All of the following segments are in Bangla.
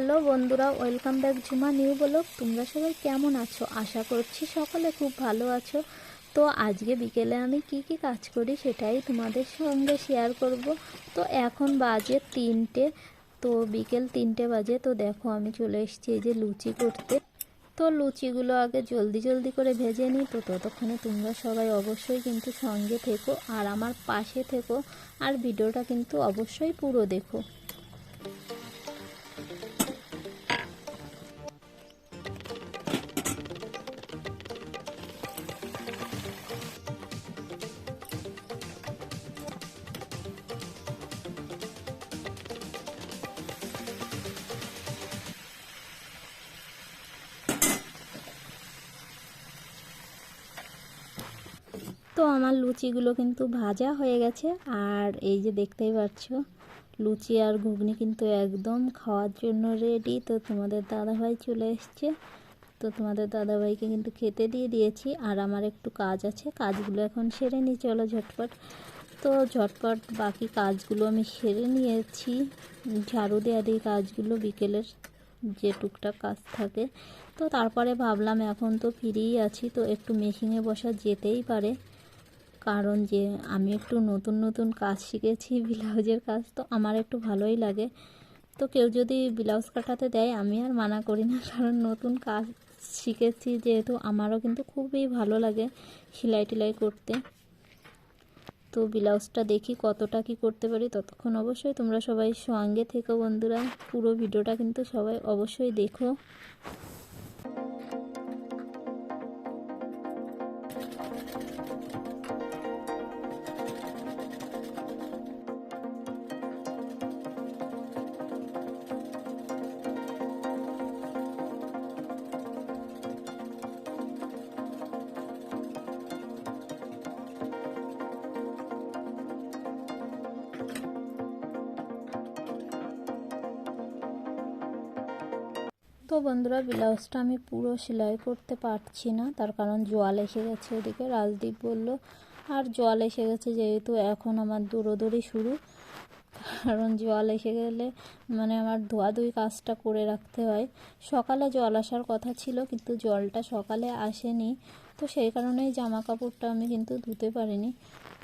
হ্যালো বন্ধুরা, welcome back Jhuma new blog. তোমরা সবাই কেমন আছো? আশা করছি সকলে খুব ভালো আছো। তো আজকে বিকেলে আমি কি কি কাজ করি সেটাই তোমাদের সঙ্গে শেয়ার করব। তো এখন বাজে তিনটে, তো বিকেল তিনটে বাজে। তো দেখো আমি চলে এসেছি এই যে লুচি করতে। তো লুচিগুলো আগে জলদি জলদি করে ভেজে নিই। তো ততক্ষণে তোমরা সবাই অবশ্যই কিন্তু সঙ্গে থেকো আর আমার পাশে থেকো। আর ভিডিওটা কিন্তু অবশ্যই পুরো দেখো। তো আমার লুচিগুলো কিন্তু ভাজা হয়ে গেছে। আর এই যে দেখতেই পাচ্ছ, লুচি আর ঘুগনি কিন্তু একদম খাওয়ার জন্য রেডি তো তোমাদের দাদাভাই চলে এসছে। তো তোমাদের দাদাভাইকে কিন্তু খেতে দিয়ে দিয়েছি। আর আমার একটু কাজ আছে, কাজগুলো এখন সেরে নিই, চলো ঝটপট। তো ঝটপট বাকি কাজগুলো আমি সেরে নিয়েছি। ঝাড়ু দেওয়া দিয়ে কাজগুলো বিকেলের যে টুকটাক কাজ থাকে। তো তারপরে ভাবলাম এখন তো ফ্রিই আছি, তো একটু মেশিনে বসা যেতেই পারে। কারণ যে আমি একটু নতুন নতুন কাজ শিখেছি, ব্লাউজের কাজ, তো আমার একটু ভালোই লাগে। তো কেউ যদি ব্লাউজ কাটাতে দেয়, আমি আর মানা করি না। কারণ নতুন কাজ শিখেছি যেহেতু আমারও কিন্তু খুবই ভালো লাগে সেলাই টেলাই করতে। তো ব্লাউজটা দেখি কতটা কি করতে পারি। ততক্ষণ অবশ্যই তোমরা সবাই সঙ্গে থেকো বন্ধুরা। পুরো ভিডিওটা কিন্তু সবাই অবশ্যই দেখো। তো বন্ধুরা, ব্লাউজটা আমি পুরো সেলাই করতে পারছি না। তার কারণ জল এসে গেছে ওদিকে, রাজদীপ বলল, আর জল এসে গেছে যেহেতু এখন আমার দৌড়োদৌড়ি শুরু। কারণ জল এসে গেলে মানে আমার ধোয়াধুয়ি কাজটা করে রাখতে হয়। সকালে জল আসার কথা ছিল, কিন্তু জলটা সকালে আসেনি। তো সেই কারণেই জামা কাপড়টা আমি কিন্তু ধুতে পারিনি।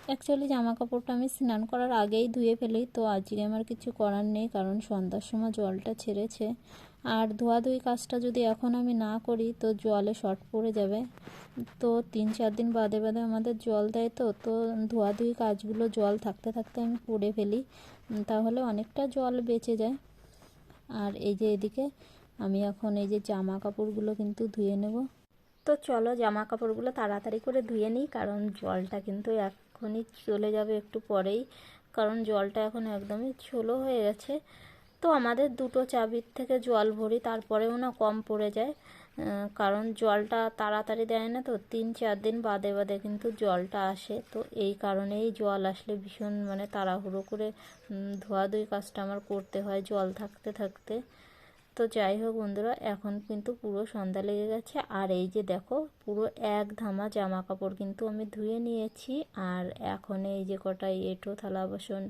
অ্যাকচুয়ালি জামা কাপড়টা আমি স্নান করার আগেই ধুয়ে ফেলি, তো আজকে আমার কিছু করার নেই, কারণ সন্ধ্যার সময় জলটা ছেড়েছে। আর ধোয়াধুয়ি কাজটা যদি এখন আমি না করি, তো জলে শর্ট পড়ে যাবে। তো তিন চার দিন বাদে বাদে আমাদের জল দেয় তো তো ধোয়াধুয়ি কাজগুলো জল থাকতে থাকতে আমি করে ফেলি। তাহলে অনেকটা জল বেঁচে যায়। আর এই যে এদিকে আমি এখন এই যে জামা কাপড়গুলো কিন্তু ধুয়ে নেব। তো চলো জামা কাপড়গুলো তাড়াতাড়ি করে ধুয়ে নিই, কারণ জলটা কিন্তু এখনই চলে যাবে একটু পরেই। কারণ জলটা এখন একদমই ছোলো হয়ে গেছে। তো আমাদের দুটো চাবির থেকে জল ভরি, তারপরেও না কম পড়ে যায়। কারণ জলটা তাড়াতাড়ি দেয় না তো, তিন চার দিন বাদে বাদে কিন্তু জলটা আসে। তো এই কারণেই জল আসলে ভীষণ মানে তাড়াহুড়ো করে ধোয়াধুয়ি কাজটা আমার করতে হয় জল থাকতে থাকতে। তো যাই হোক বন্ধুরা, এখন কিন্তু পুরো সন্ধ্যা লেগে গেছে। আর এই যে দেখো, পুরো এক ধামা জামা কাপড় কিন্তু আমি ধুয়ে নিয়েছি। আর এখন এই যে কটা এঁটো থালা বাসন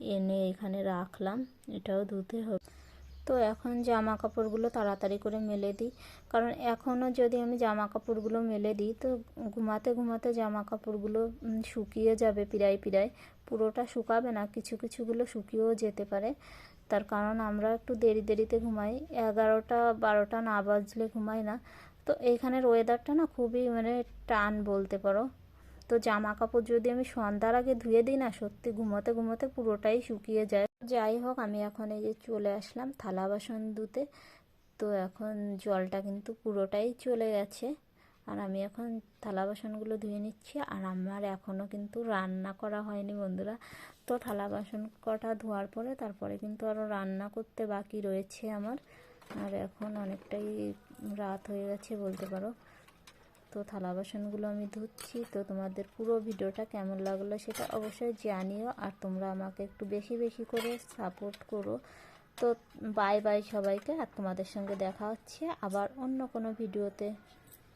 এনে এখানে রাখলাম, এটাও ধুতে হবে। তো এখন জামা কাপড়গুলো তাড়াতাড়ি করে মেলে দিই। কারণ এখনও যদি আমি জামা কাপড়গুলো মেলে দিই, তো ঘুমাতে ঘুমাতে জামা কাপড়গুলো শুকিয়ে যাবে পিরাই পিরাই পুরোটা শুকাবে না, কিছু কিছুগুলো শুকিয়েও যেতে পারে। তার কারণ আমরা একটু দেরি দেরিতে ঘুমাই, এগারোটা বারোটা না বাজলে ঘুমাই না। তো এইখানের ওয়েদারটা না খুবই মানে টান বলতে পারো। তো জামা কাপড় যদি আমি সন্ধ্যার আগে ধুয়ে দিই না, সত্যি ঘুমোতে ঘুমোতে পুরোটাই শুকিয়ে যায়। যাই হোক, আমি এখন এই যে চলে আসলাম থালা বাসন ধুতে। তো এখন জলটা কিন্তু পুরোটাই চলে গেছে। আর আমি এখন থালা বাসনগুলো ধুয়ে নিচ্ছি। আর আমার এখনও কিন্তু রান্না করা হয়নি বন্ধুরা। তো থালা বাসন কটা ধোয়ার পরে তারপরে কিন্তু আরও রান্না করতে বাকি রয়েছে আমার। আর এখন অনেকটাই রাত হয়ে গেছে বলতে পারো। তো থালা বাসনগুলো আমি ধুচ্ছি। তো তোমাদের পুরো ভিডিওটা কেমন লাগল সেটা অবশ্যই জানিও। আর তোমরা আমাকে একটু বেশি বেশি করে সাপোর্ট করো। তো বাই বাই সবাইকে। আর তোমাদের সঙ্গে দেখা হচ্ছে আবার অন্য কোনো ভিডিওতে।